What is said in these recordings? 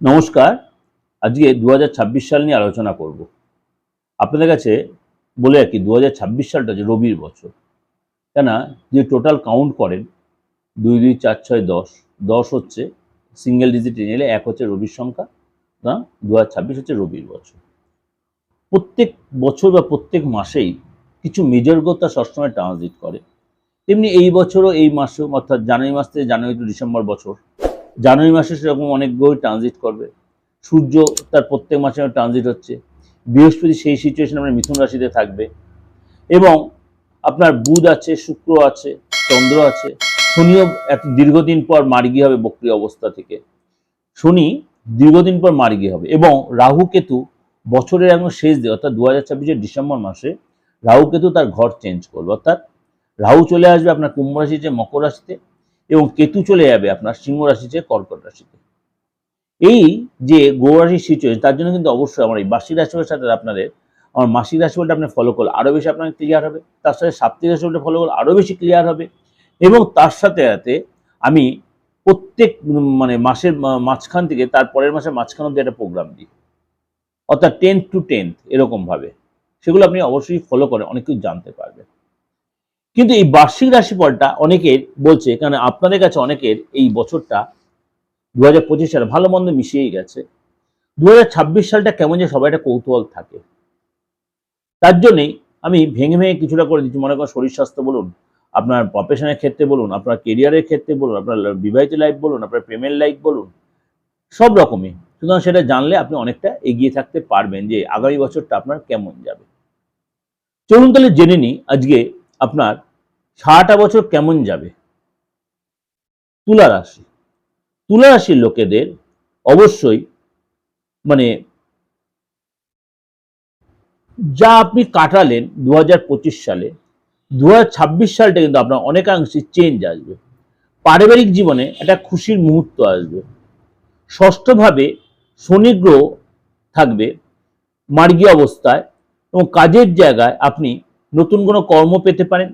নমস্কার। আজকে দু হাজার ছাব্বিশ সাল নিয়ে আলোচনা করব। আপনাদের কাছে বলে রাখি, দু সালটা যে রবির বছর। কেন যে টোটাল কাউন্ট করেন, দুই দুই, চার, ছয়, দশ দশ হচ্ছে সিঙ্গেল ডিজিট এলে এক হচ্ছে রবির সংখ্যা না দু হাজার ছাব্বিশ হচ্ছে রবির বছর। প্রত্যেক বছর বা প্রত্যেক মাসেই কিছু মেজর গোত্রা সবসময় ট্রানজিট করে। তেমনি এই বছরও, এই মাসে অর্থাৎ জানুয়ারি মাস থেকে জানুয়ারি টু ডিসেম্বর বছর জানুয়ারি মাসে সেরকম অনেক গ্রহ ট্রানজিট করবে। সূর্য তার প্রত্যেক মাসে ট্রানজিট হচ্ছে। বৃহস্পতি সেই সিচুয়েশন আপনার মিথুন রাশিতে থাকবে। এবং আপনার বুধ আছে, শুক্র আছে, চন্দ্র আছে। শনিও এত দীর্ঘদিন পর মার্গী হবে বক্রি অবস্থা থেকে। শনি দীর্ঘদিন পর মার্গী হবে এবং রাহু কেতু বছরের একদম শেষ দিয়ে অর্থাৎ দু হাজার ছাব্বিশের ডিসেম্বর মাসে রাহু কেতু তার ঘর চেঞ্জ করবে। অর্থাৎ রাহু চলে আসবে আপনার কুম্ভ রাশি যে মকর রাশিতে এবং কেতু চলে যাবে আপনার সিংহ রাশি চেয়ে কর্কট রাশিতে। এই যে গৌরাশির সিচুয়েশন তার জন্য কিন্তু অবশ্যই আমার এই বার্ষিক রাশিফলের সাথে আপনাদের, আমার মাসিক রাশিফলটা আপনি ফলো করলে আরও বেশি আপনার ক্লিয়ার হবে। তার সাথে সাপ্তাহিক রাশিফলটা ফলো করলে আরও বেশি ক্লিয়ার হবে। এবং তার সাথে সাথে আমি প্রত্যেক মানে মাসের মাঝখান থেকে তার পরের মাসের মাঝখান অব্দি একটা প্রোগ্রাম দিই। অর্থাৎ টেন্থ টু টেন্থ এরকমভাবে সেগুলো আপনি অবশ্যই ফলো করে অনেক কিছু জানতে পারবেন। কিন্তু এই বার্ষিক রাশিফলটা অনেকের বলছে, কারণ আপনাদের কাছে অনেকের এই বছরটা দু হাজার পঁচিশ সালে ভালো মন্দ মিশিয়েই গেছে। দু হাজার ছাব্বিশ সালটা কেমন যে সবাই একটা কৌতূহল থাকে। তার জন্যেই আমি ভেঙে ভেঙে কিছুটা করে দিচ্ছি। মনে করেন শরীর স্বাস্থ্য বলুন, আপনার প্রফেশনের ক্ষেত্রে বলুন, আপনার কেরিয়ারের ক্ষেত্রে বলুন, আপনার বিবাহিত লাইফ বলুন, আপনার প্রেমের লাইফ বলুন, সব রকমই। সুতরাং সেটা জানলে আপনি অনেকটা এগিয়ে থাকতে পারবেন যে আগামী বছরটা আপনার কেমন যাবে। চলুন তাহলে জেনে নিই আজকে আপনার সারাটা বছর কেমন যাবে? তুলা রাশি। তুলা রাশির লোকেদের অবশ্যই মানে যা আপনি কাটালেন দু হাজার পঁচিশ সালে দু সালটা কিন্তু আপনার অনেকাংশে চেঞ্জ আসবে। পারিবারিক জীবনে একটা খুশির মুহূর্ত আসবে। ষষ্ঠভাবে শনিগ্রহ থাকবে, মার্গী অবস্থায় এবং কাজের জায়গায় আপনি নতুন কোনো কর্ম পেতে পারেন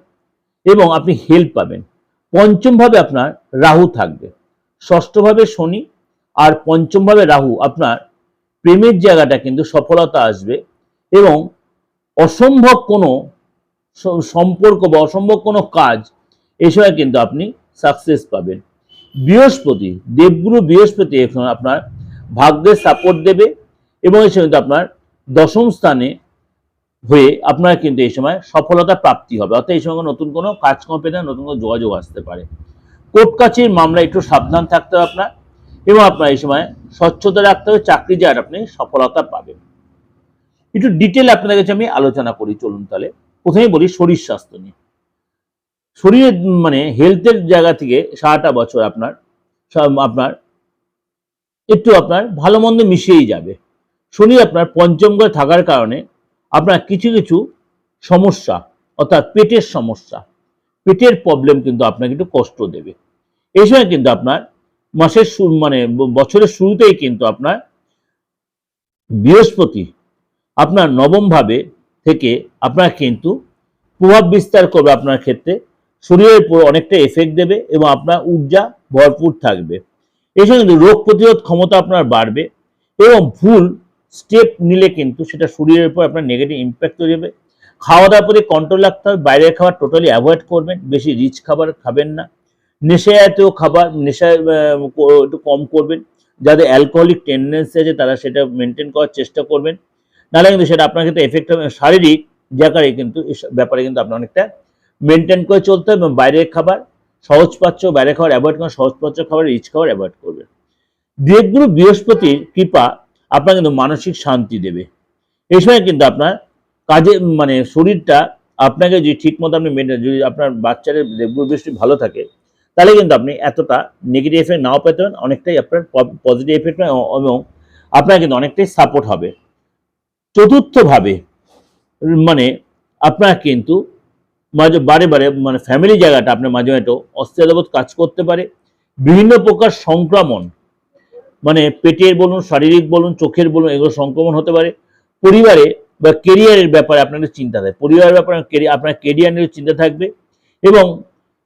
এবং আপনি হেল্প পাবেন। পঞ্চমভাবে আপনার রাহু থাকবে। ষষ্ঠভাবে শনি আর পঞ্চমভাবে রাহু আপনার প্রেমের জায়গাটা কিন্তু সফলতা আসবে এবং অসম্ভব কোনো সম্পর্ক বা অসম্ভব কোনো কাজ সময় কিন্তু আপনি সাকসেস পাবেন। বৃহস্পতি, দেবগুরু বৃহস্পতি এখন আপনার ভাগ্যের সাপোর্ট দেবে এবং সময় কিন্তু আপনার দশম স্থানে হয়ে আপনার কিন্তু এই সময় সফলতা প্রাপ্তি হবে। অর্থাৎ এই সময় নতুন কোনো কাজকর্ম পেতে নতুন কোনো যোগাযোগ আসতে পারে। কোর্ট কাছের মামলা একটু সাবধান থাকতে হবে আপনার এবং আপনার এই সময় স্বচ্ছতা রাখতে হবে, চাকরি যার আপনি সফলতা পাবেন। একটু ডিটেল আপনাদের কাছে আমি আলোচনা করি, চলুন তাহলে। প্রথমেই বলি শরীর স্বাস্থ্য নিয়ে। শরীরের মানে হেলথের জায়গা থেকে সারাটা বছর আপনার আপনার একটু আপনার ভালো মন্দ মিশিয়েই যাবে। শনি আপনার পঞ্চম ঘরে থাকার কারণে আপনার কিছু কিছু সমস্যা, অর্থাৎ পেটের সমস্যা, পেটের প্রবলেম কিন্তু আপনাকে একটু কষ্ট দেবে। এই সময় কিন্তু আপনার মাসের শুরু মানে বছরের শুরুতেই কিন্তু আপনার বৃহস্পতি আপনার নবম ভাবে থেকে আপনার কিন্তু প্রভাব বিস্তার করবে আপনার ক্ষেত্রে। শরীরের উপর অনেকটা এফেক্ট দেবে এবং আপনার ঊর্জা ভরপুর থাকবে। এই কিন্তু রোগ প্রতিরোধ ক্ষমতা আপনার বাড়বে এবং ভুল স্টেপ নিলে কিন্তু সেটা শরীরের উপর আপনার নেগেটিভ ইম্প্যাক্ট তৈরি হবে। খাওয়া দাওয়ার প্রতি কন্ট্রোল রাখতে হবে, বাইরের খাবার টোটালি অ্যাভয়েড করবেন, বেশি রিচ খাবার খাবেন না। নেশা জাতীয় খাবার, নেশা একটু কম করবেন, যাদের অ্যালকোহলিক টেন্ডেন্সি আছে তারা সেটা মেনটেন করার চেষ্টা করবেন। নাহলে কিন্তু সেটা আপনার ক্ষেত্রে এফেক্ট হবে, শারীরিক জায়গায় কিন্তু ব্যাপারে কিন্তু আপনার অনেকটা মেনটেন করে চলতে হবে এবং বাইরের খাবার সহজপাচ্য বাইরের খাবার অ্যাভয়েড করেন সহজপাচ্য খাবার রিচ খাবার অ্যাভয়েড করবেন। দেবগুরু বৃহস্পতির কৃপা আপনার কিন্তু মানসিক শান্তি দেবে। এই সময় কিন্তু আপনার কাজে মানে শরীরটা আপনাকে যদি ঠিক মতো আপনি মেনটেন যদি আপনার বাচ্চাদের বৃহস্পতি ভালো থাকে, তাহলে কিন্তু আপনি এতটা নেগেটিভ এফেক্ট নাও পেতে পারেন, অনেকটাই আপনার পজিটিভ এফেক্ট এবং আপনার কিন্তু অনেকটাই সাপোর্ট হবে। চতুর্থভাবে মানে আপনার কিন্তু মাঝে, বারে বারে মানে ফ্যামিলি জায়গাটা আপনার মাঝে মাঝে অস্থিরতাবোধ কাজ করতে পারে। বিভিন্ন প্রকার সংক্রমণ মানে পেটের বলুন, শারীরিক বলুন, চোখের বলুন, এগুলো সংক্রমণ হতে পারে। পরিবারে বা কেরিয়ারের ব্যাপারে আপনাদের চিন্তা থাকে। পরিবারের ব্যাপারে আপনার কেরিয়ার নিয়ে চিন্তা থাকবে এবং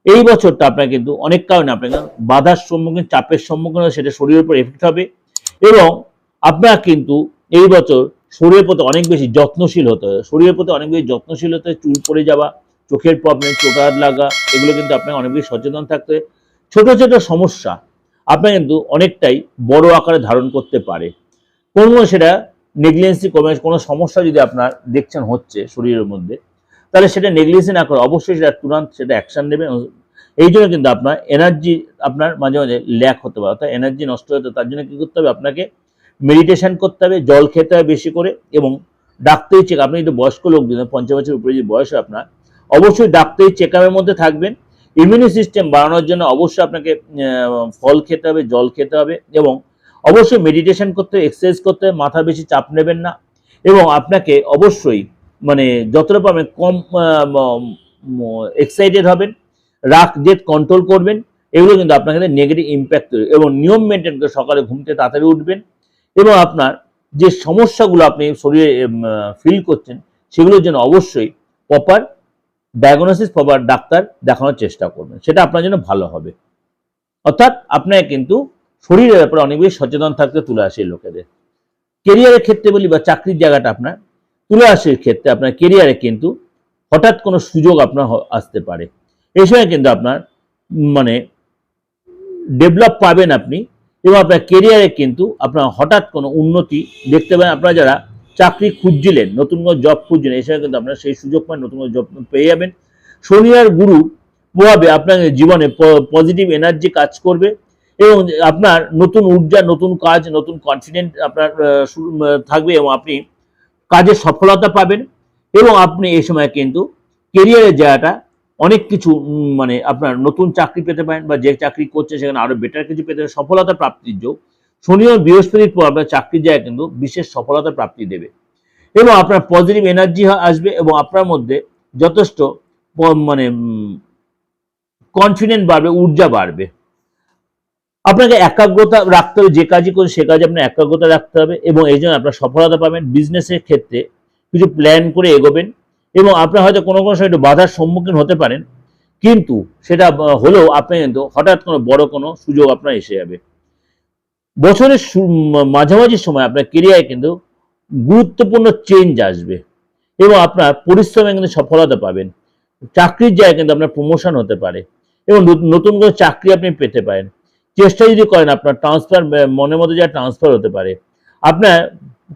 এই বছরটা আপনার কিন্তু অনেক কারণে আপনার বাধার সম্মুখীন, চাপের সম্মুখীন সেটা শরীরের উপর এফেক্ট হবে এবং আপনার কিন্তু এই বছর শরীরের প্রতি অনেক বেশি যত্নশীল হতে হবে। শরীরের প্রতি অনেক বেশি যত্নশীল হতে চুল পড়ে যাওয়া, চোখের প্রবলেম চোটার লাগা, এগুলো কিন্তু আপনাকে অনেক বেশি সচেতন থাকতে। ছোট ছোট সমস্যা আপনার কিন্তু অনেকটাই বড় আকারে ধারণ করতে পারে। কোনো সেটা নেগলিজেন্সি কমে কোনো সমস্যা যদি আপনার দেখছেন হচ্ছে শরীরের মধ্যে, তাহলে সেটা নেগলিজেন্সি না করে অবশ্যই সেটা তুরন্ত সেটা অ্যাকশন নেবেন। এই জন্য কিন্তু আপনার এনার্জি আপনার মাঝে মাঝে ল্যাক হতে পারে। অর্থাৎ এনার্জি নষ্ট হতে, তার জন্য কী করতে হবে? আপনাকে মেডিটেশন করতে হবে, জল খেতে হবে বেশি করে এবং ডাক্তারি চেক আপনি যদি বয়স্ক লোক পঞ্চাশ বছর উপরে যদি বয়স আপনার, অবশ্যই ডাক্তারি চেক মধ্যে থাকবেন। ইমিউনি সিস্টেম বাড়ানোর জন্য অবশ্যই আপনাকে ফল খেতে হবে, জল খেতে হবে এবং অবশ্যই মেডিটেশন করতে এক্সারসাইজ করতে মাথা বেশি চাপ নেবেন না এবং আপনাকে অবশ্যই মানে যতটা পারবেন কম এক্সাইটেড হবেন, রাগ, জেদ কন্ট্রোল করবেন, এগুলো কিন্তু আপনার কাছে নেগেটিভ ইম্প্যাক্ট তৈরি এবং নিয়ম মেনটেন করে সকালে ঘুমতে তাড়াতাড়ি উঠবেন এবং আপনার যে সমস্যাগুলো আপনি শরীরে ফিল করছেন, সেগুলোর জন্য অবশ্যই প্রপার ডায়াগনোসিস প্রপার ডাক্তার দেখানোর চেষ্টা করবেন। সেটা আপনার জন্য ভালো হবে। অর্থাৎ আপনাকে কিন্তু শরীরের ব্যাপারে অনেক বেশি সচেতন থাকতে তুলে আসে লোকেদের। কেরিয়ারের ক্ষেত্রে বলি বা চাকরির জায়গাটা আপনার, তুলে আসার ক্ষেত্রে আপনার কেরিয়ারে কিন্তু হঠাৎ কোনো সুযোগ আপনার আসতে পারে। এই সময় কিন্তু আপনার মানে ডেভেলপ পাবেন আপনি এবং আপনার কেরিয়ারে কিন্তু আপনার হঠাৎ কোনো উন্নতি দেখতে পাবেন। আপনারা যারা চাকরি খুঁজছিলেন, নতুন কোনো জব খুঁজছিলেন এই সময় কিন্তু আপনারা সেই সুযোগ পান, নতুন কোনো জব পেয়ে যাবেন। শনি আর গুরু প্রভাবে আপনার জীবনে পজিটিভ এনার্জি কাজ করবে এবং আপনার নতুন ঊর্জা, নতুন কাজ, নতুন কনফিডেন্ট আপনার থাকবে এবং আপনি কাজে সফলতা পাবেন এবং আপনি এই সময় কিন্তু কেরিয়ারের জায়গাটা অনেক কিছু মানে আপনার নতুন চাকরি পেতে পারেন বা যে চাকরি করছে সেখানে আরও বেটার কিছু পেতে সফলতা প্রাপ্তির যোগ। শনি ও বৃহস্পতির পর আপনার চাকরির জায়গায় কিন্তু বিশেষ সফলতা প্রাপ্তি দেবে। এবং আপনার পজিটিভ এনার্জি আসবে এবং আপনার মধ্যে যথেষ্ট মানে কনফিডেন্ট বাড়বে, ঊর্জা বাড়বে। আপনাকে একাগ্রতা রাখতে হবে, যে কাজই করুন সে কাজে আপনার একাগ্রতা রাখতে হবে এবং এই জন্য আপনার সফলতা পাবেন। বিজনেসের ক্ষেত্রে কিছু প্ল্যান করে এগোবেন এবং আপনার হয়তো কোনো কোনো সময় একটু বাধার সম্মুখীন হতে পারেন, কিন্তু সেটা হলেও আপনি কিন্তু হঠাৎ কোনো বড় কোনো সুযোগ আপনার এসে যাবে। বছরের মাঝামাঝি সময় আপনার কেরিয়ারে কিন্তু গুরুত্বপূর্ণ চেঞ্জ আসবে এবং আপনার পরিশ্রমে কিন্তু সফলতা পাবেন। চাকরির জায়গায় কিন্তু আপনার প্রমোশন হতে পারে এবং নত- নতুন কোনো চাকরি আপনি পেতে পারেন। চেষ্টা যদি করেন আপনার ট্রান্সফার মনের মধ্যে যা ট্রান্সফার হতে পারে, আপনার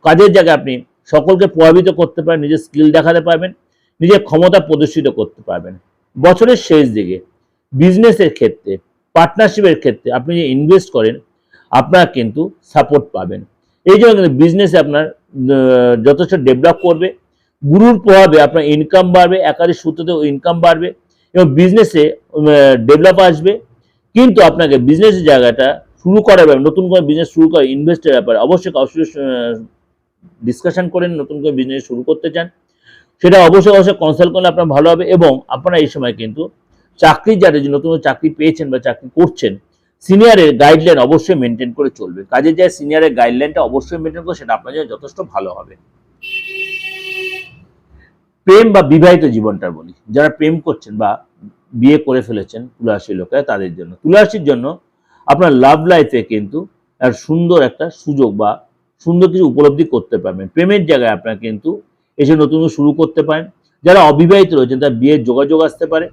কাজের জায়গায় আপনি সকলকে প্রভাবিত করতে পারেন, নিজের স্কিল দেখাতে পারবেন, নিজের ক্ষমতা প্রদর্শিত করতে পারবেন। বছরের শেষ দিকে বিজনেসের ক্ষেত্রে পার্টনারশিপের ক্ষেত্রে আপনি যে ইনভেস্ট করেন আপনার কিন্তু সাপোর্ট পাবেন। এই জন্য কিন্তু বিজনেসে আপনার যথেষ্ট ডেভেলপ করবে। গুরুর প্রভাবে আপনার ইনকাম বাড়বে, একাধিক সূত্রতে ইনকাম বাড়বে এবং বিজনেসে ডেভেলপ আসবে। কিন্তু আপনাকে বিজনেসের জায়গাটা শুরু করার ব্যাপারে, নতুন করে বিজনেস শুরু করে ইনভেস্টের ব্যাপারে অবশ্যই কারোর ডিসকাশন করেন নতুন করে বিজনেস শুরু করতে চান। সেটা অবশ্যই অবশ্যই কনসাল্ট করলে আপনার ভালো হবে এবং আপনারা এই সময় কিন্তু চাকরি, যারা যে নতুন চাকরি পেয়েছেন বা চাকরি করছেন সিনিয়রের গাইডলাইন অবশ্যই মেনটেন করে চলবে। কাজের যায় সিনিয়রের গাইডলাইনটা অবশ্যই মেনটেন করে সেটা আপনার জন্য যথেষ্ট ভালো হবে। প্রেম বা বিবাহিত জীবনটার বলি, যারা প্রেম করছেন বা বিয়ে করে ফেলেছেন তুলারাশির লোকেরা, তাদের জন্য। তুলারাশির জন্য আপনার লাভ লাইফে কিন্তু এক সুন্দর একটা সুযোগ বা সুন্দর কিছু উপলব্ধি করতে পারবেন। প্রেমের জায়গায় আপনার কিন্তু এসে নতুন শুরু করতে পারেন। যারা অবিবাহিত রয়েছেন, তার বিয়ের যোগাযোগ আসতে পারে।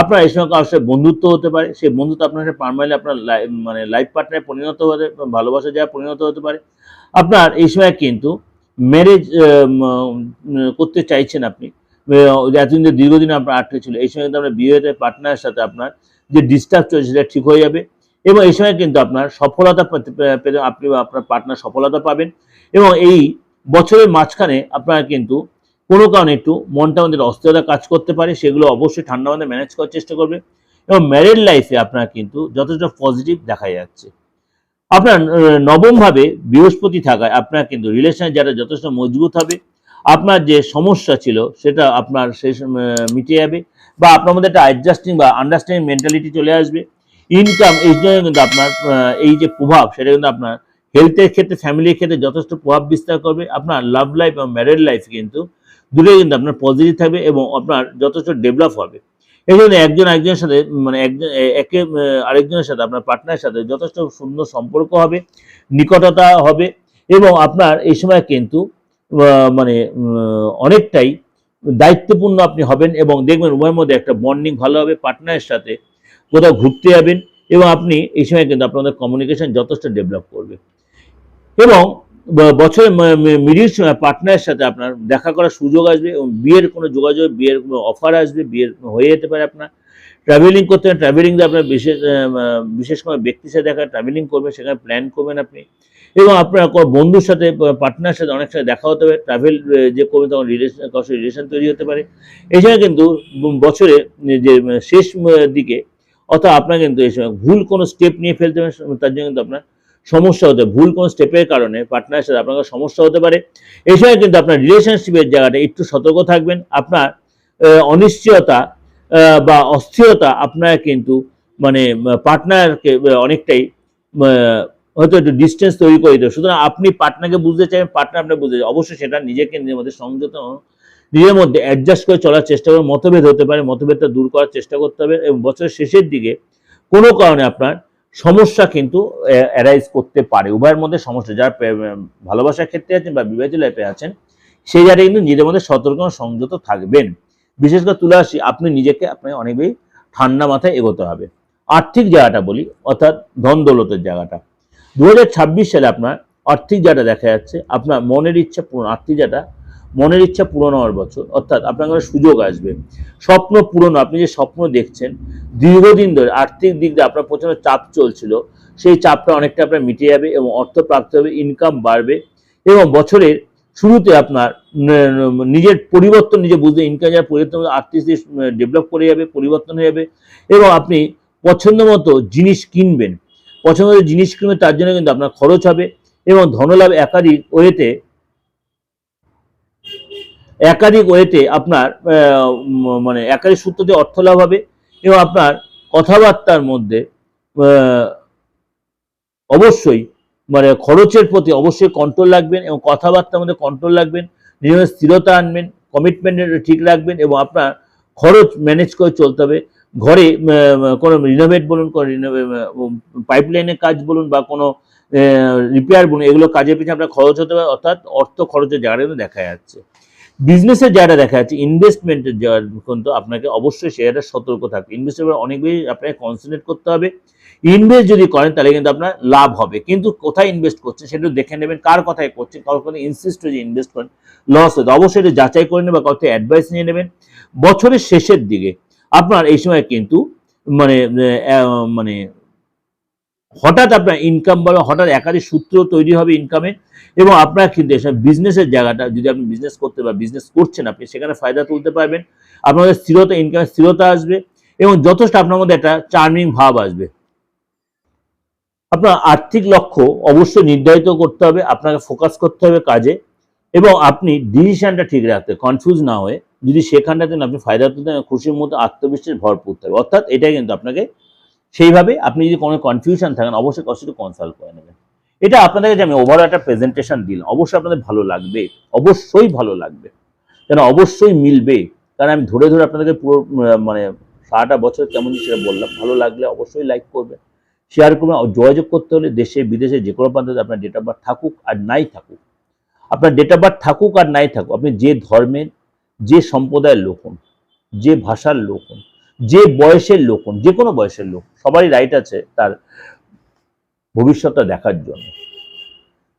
আপনার এই সময় কারোর বন্ধুত্ব হতে পারে, সেই বন্ধুত্ব আপনার সাথে পারমানেন্ট আপনার মানে লাইফ পার্টনারে পরিণত হতে, ভালোবাসা যায় পরিণত হতে পারে। আপনার এই সময় কিন্তু ম্যারেজ করতে চাইছেন আপনি এতদিন যে দীর্ঘদিন আপনার আটকে ছিল, এই সময় কিন্তু আপনার বিয়ে হতে পার্টনারের সাথে আপনার যে ডিস্টার্ব চলছে সেটা ঠিক হয়ে যাবে এবং এই সময় কিন্তু আপনার সফলতা পেতে আপনি আপনার পার্টনার সফলতা পাবেন এবং এই বছরের মাঝখানে আপনার কিন্তু কোনো কারণে একটু মনটা আমাদের অস্থিরতা কাজ করতে পারে সেগুলো অবশ্যই ঠান্ডা মাথায় ম্যানেজ করার চেষ্টা করবে এবং ম্যারেড লাইফে আপনার কিন্তু যথেষ্ট পজিটিভ দেখা যাচ্ছে। আপনার নবমভাবে বৃহস্পতি থাকায় আপনার কিন্তু রিলেশন যারা যথেষ্ট মজবুত হবে আপনার যে সমস্যা ছিল সেটা আপনার আহ, মিটে যাবে বা আপনার মধ্যে একটা অ্যাডজাস্টিং বা আন্ডারস্ট্যান্ডিং মেন্টালিটি চলে আসবে। ইনকাম এই জন্য কিন্তু আপনার এই যে প্রভাব সেটা কিন্তু আপনার হেলথের ক্ষেত্রে ফ্যামিলির ক্ষেত্রে যথেষ্ট প্রভাব বিস্তার করবে। আপনার লাভ লাইফ এবং ম্যারেড লাইফ কিন্তু দুটোই কিন্তু আপনার পজিটিভ থাকবে এবং আপনার যথেষ্ট ডেভেলপ হবে। এই জন্য একজন একজনের সাথে মানে একজন, একে আরেকজনের সাথে, আপনার পার্টনারের সাথে যথেষ্ট সুন্দর সম্পর্ক হবে, নিকটতা হবে এবং আপনার এই সময় কিন্তু মানে অনেকটাই দায়িত্বপূর্ণ আপনি হবেন এবং দেখবেন উভয়ের মধ্যে একটা বন্ডিং ভালো হবে পার্টনারের সাথে কোথাও ঘুরতে যাবেন এবং আপনি এই সময় কিন্তু আপনাদের কমিউনিকেশন যথেষ্ট ডেভেলপ করবে। এবং ব- বছরের মিডিল পার্টনারের সাথে আপনার দেখা করার সুযোগ আসবে এবং বিয়ের কোনো যোগাযোগ, বিয়ের কোনো অফার আসবে, বিয়ের হয়ে যেতে পারে আপনার। ট্রাভেলিং করতে হবে ট্রাভেলিং আপনার বিশেষ বিশেষ কোনো ব্যক্তির সাথে দেখা ট্রাভেলিং করবেন, সেখানে প্ল্যান করবেন আপনি। এবং আপনার কোনো বন্ধুর সাথে পার্টনারের সাথে অনেক সাথে দেখা হতে হবে ট্রাভেল যে করবেন তখন রিলেশন কারোর রিলেশন তৈরি হতে পারে। এছাড়া কিন্তু বছরে যে শেষ দিকে অর্থাৎ আপনার কিন্তু এই সময় ভুল কোনো স্টেপ নিয়ে ফেলতে হবে তার জন্য কিন্তু আপনার সমস্যা হতে, ভুল কোনো স্টেপের কারণে পার্টনারের সাথে আপনার সমস্যা হতে পারে। এই সময় কিন্তু আপনার রিলেশনশিপের জায়গাটা একটু সতর্ক থাকবেন। আপনার অনিশ্চয়তা বা অস্থিরতা আপনার কিন্তু মানে পার্টনারকে অনেকটাই হয়তো একটু ডিস্টেন্স তৈরি করে দেবে সুতরাং আপনি পার্টনারকে বুঝতে চাইবেন পার্টনার আপনার বুঝতে চাই অবশ্যই সেটা নিজেকে নিজের মধ্যে সংযত, নিজের মধ্যে অ্যাডজাস্ট করে চলার চেষ্টা করবেন মতভেদ হতে পারে, মতভেদটা দূর করার চেষ্টা করতে হবে এবং বছরের শেষের দিকে কোনো কারণে আপনার সমস্যা কিন্তু অ্যারাইজ করতে পারে। উভয়ের মধ্যে সমস্যা, যারা ভালোবাসার ক্ষেত্রে আছেন বা বিবাহিত লাইফে আছেন, সেই জায়গায় কিন্তু নিজের মধ্যে সতর্ক সংযত থাকবেন। বিশেষ করে তুলে আসি আপনি নিজেকে আপনাকে অনেক বেশি ঠান্ডা মাথায় এগোতে হবে। আর্থিক জায়গাটা বলি, অর্থাৎ ধন দৌলতের জায়গাটা। দু হাজার ছাব্বিশ সালে আপনার আর্থিক জায়গাটা দেখা যাচ্ছে, আপনার মনের ইচ্ছা পূরণ, আর্থিক জায়গাটা মনের ইচ্ছা পূরণ হওয়ার বছর, অর্থাৎ আপনার কাছে সুযোগ আসবে। স্বপ্ন পূরণ আপনি যে স্বপ্ন দেখছেন, দীর্ঘদিন ধরে আর্থিক দিক দিয়ে আপনার প্রচণ্ড চাপ চলছিল, সেই চাপটা অনেকটা আপনার মিটে যাবে এবং অর্থ প্রাপ্ত হবে ইনকাম বাড়বে এবং বছরের শুরুতে আপনার নিজের পরিবর্তন, নিজে বুঝতে ইনকাম যারা পরিবর্তন আর্থিক ডেভেলপ করে যাবে, পরিবর্তন হয়ে যাবে এবং আপনি পছন্দ মতো জিনিস কিনবেন। পছন্দ মতো জিনিস কিনবেন, তার জন্য কিন্তু আপনার খরচ হবে এবং ধনলাভ একাধিক ওয়েতে একাধিক ওয়েতে আপনার মানে একাধিক সূত্র দিয়ে অর্থ লাভ হবে এবং আপনার কথাবার্তার মধ্যে অবশ্যই মানে খরচের প্রতি অবশ্যই কন্ট্রোল রাখবেন এবং কথাবার্তার মধ্যে কন্ট্রোল রাখবেন, নিজের স্থিরতা আনবেন কমিটমেন্ট ঠিক রাখবেন এবং আপনার খরচ ম্যানেজ করে চলতে হবে। ঘরে কোনো রিনোভেট বলুন, কোনো পাইপলাইনের কাজ বলুন বা কোনো রিপেয়ার বলুন, এগুলো কাজের পিছনে আপনার খরচ হতে পারে, অর্থাৎ অর্থ খরচের জায়গাটা দেখা যাচ্ছে। বিজনেসের জায়গাটা দেখা যাচ্ছে ইনভেস্টমেন্টের কিন্তু আপনাকে অবশ্যই সেটা সতর্ক থাকবে। ইনভেস্টমেন্ট অনেক বেশি আপনাকে কনসেন্ট্রেট করতে হবে। ইনভেস্ট যদি করেন, তাহলে কিন্তু আপনার লাভ হবে। কিন্তু কোথায় ইনভেস্ট করছে সেটা দেখে নেবেন, কার কথায় করছেন, কারোর কথা ইনসিস্ট যে ইনভেস্ট করেন লস হতে অবশ্যই এটা যাচাই করে নেবেন বা কারোর অ্যাডভাইস নিয়ে নেবেন। বছরের শেষের দিকে, আপনার এই সময় কিন্তু মানে মানে হঠাৎ আপনার ইনকাম বা হঠাৎ একাধিক সূত্র তৈরি হবে ইনকামে এবং আপনার কিন্তু এসব বিজনেসের জায়গাটা, যদি আপনি বিজনেস করতে বা বিজনেস করছেন, আপনি সেখানে ফায়দা তুলতে পারবেন। আপনাদের স্থিরতা ইনকামের স্থিরতা আসবে, এবং যথেষ্ট আপনার মধ্যে একটা চার্মিং ভাব আসবে। আপনার আর্থিক লক্ষ্য অবশ্যই নির্ধারিত করতে হবে, আপনাকে ফোকাস করতে হবে কাজে, এবং আপনি ডিসিশনটা ঠিক রাখতে কনফিউজ না হয়ে যদি সেখানটাতে আপনি ফায়দা তুলতে খুশির মধ্যে আত্মবিশ্বাস ভরপুর থাকবে। অর্থাৎ এটাই কিন্তু আপনাকে সেইভাবে আপনি যদি কোনো কনফিউশন থাকেন, অবশ্যই কষ্ট কনসাল্ট করে নেবেন। এটা আপনাদেরকে যে আমি ওভারঅল একটা প্রেজেন্টেশন দিলাম, অবশ্যই আপনাদের ভালো লাগবে, অবশ্যই ভালো লাগবে। কেন? অবশ্যই মিলবে। কারণ আমি ধরে ধরে আপনাদেরকে পুরো মানে সারাটা বছর কেমন সেটা বললাম। ভালো লাগলে অবশ্যই লাইক করবেন। শেয়ার করবেন। যোগাযোগ করতে হলে দেশে, বিদেশে যে কোনো প্রান্তে আপনার ডেট অফ বার্থ থাকুক আর নাই থাকুক। আপনার ডেট অফ বার্থ থাকুক আর নাই থাকুক, আপনি যে ধর্মের, যে সম্প্রদায়ের লোক হন, যে ভাষার লোক হন যে বয়সের লোক যে কোনো বয়সের লোক, সবারই রাইট আছে তার ভবিষ্যৎটা দেখার জন্য।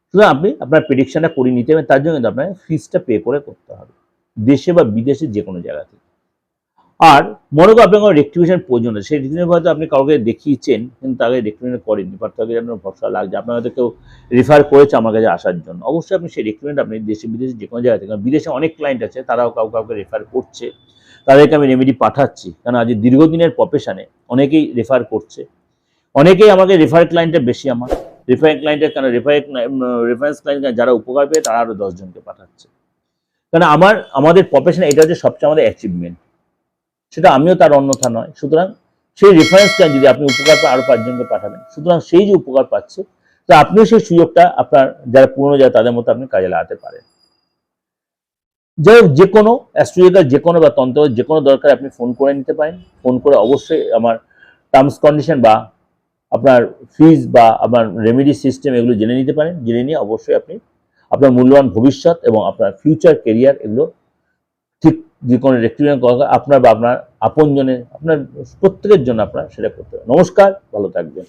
সুতরাং আপনি আপনার প্রেডিকশনটা করে নিতে হবে, তার জন্য কিন্তু আপনার ফিসটা পে করে করতে হবে, দেশে বা বিদেশে যে কোনো জায়গা থেকে। আর মনে করো আপনার কোনো রেক্টিফিকেশন প্রয়োজন আছে, সেই রেক্টিফিকেশন হয়তো আপনি কাউকে দেখিয়েছেন, কিন্তু তাকে রেক্টিফিকেশন করেননি বা তাকে আপনার ভরসা লাগছে, আপনার হয়তো কেউ রেফার করেছে আমার কাছে আসার জন্য। অবশ্যই আপনি সেই রেক্টিফিকেশন আপনি দেশে, বিদেশে যে কোনো জায়গা থেকে, বিদেশে অনেক ক্লায়েন্ট আছে, তারাও কাউ কাউকে রেফার করছে। তাদেরকে আমি রেমেডি পাঠাচ্ছি। কারণ আজ দীর্ঘদিনের প্রফেশনে অনেকেই রেফার করছে। অনেকেই আমাকে রেফার ক্লায়েন্টের বেশি আমার। রেফার ক্লায়েন্টের কারণ রেফার রেফারেন্স ক্লায়েন্ট যারা উপকার পেয়ে তারা আরও দশজনকে পাঠাচ্ছে। কারণ আমার, আমাদের প্রফেশনে এটা হচ্ছে সবচেয়ে আমাদের অ্যাচিভমেন্ট সেটা আমিও তার অন্যথা নয়। সুতরাং সেই রেফারেন্স ক্লায়েন্ট যদি আপনি উপকার পায় আরও পাঁচজনকে পাঠাবেন। সুতরাং সেই যে উপকার পাচ্ছে, তো আপনিও সেই সুযোগটা আপনার, যারা পুরনো যারা, তাদের মতো আপনি কাজে লাগাতে পারেন। যাই হোক যে কোনো অ্যাস্ট্রোলজিক্যাল যে কোনো বা তন্ত্র যে কোনো দরকার আপনি ফোন করে নিতে পারেন। ফোন করে অবশ্যই আমার টার্মস কন্ডিশন বা আপনার ফিজ বা আপনার রেমেডি সিস্টেম এগুলো জেনে নিতে পারেন। জেনে নিয়ে অবশ্যই আপনি আপনার মূল্যবান ভবিষ্যৎ এবং আপনার ফিউচার কেরিয়ার এগুলো ঠিক যে কোনো রেক্টিফিকেশন করা আপনার বা আপনার আপনজনের, আপনার প্রত্যেকের জন্য আপনার সেটা করতে হবে নমস্কার, ভালো থাকবেন।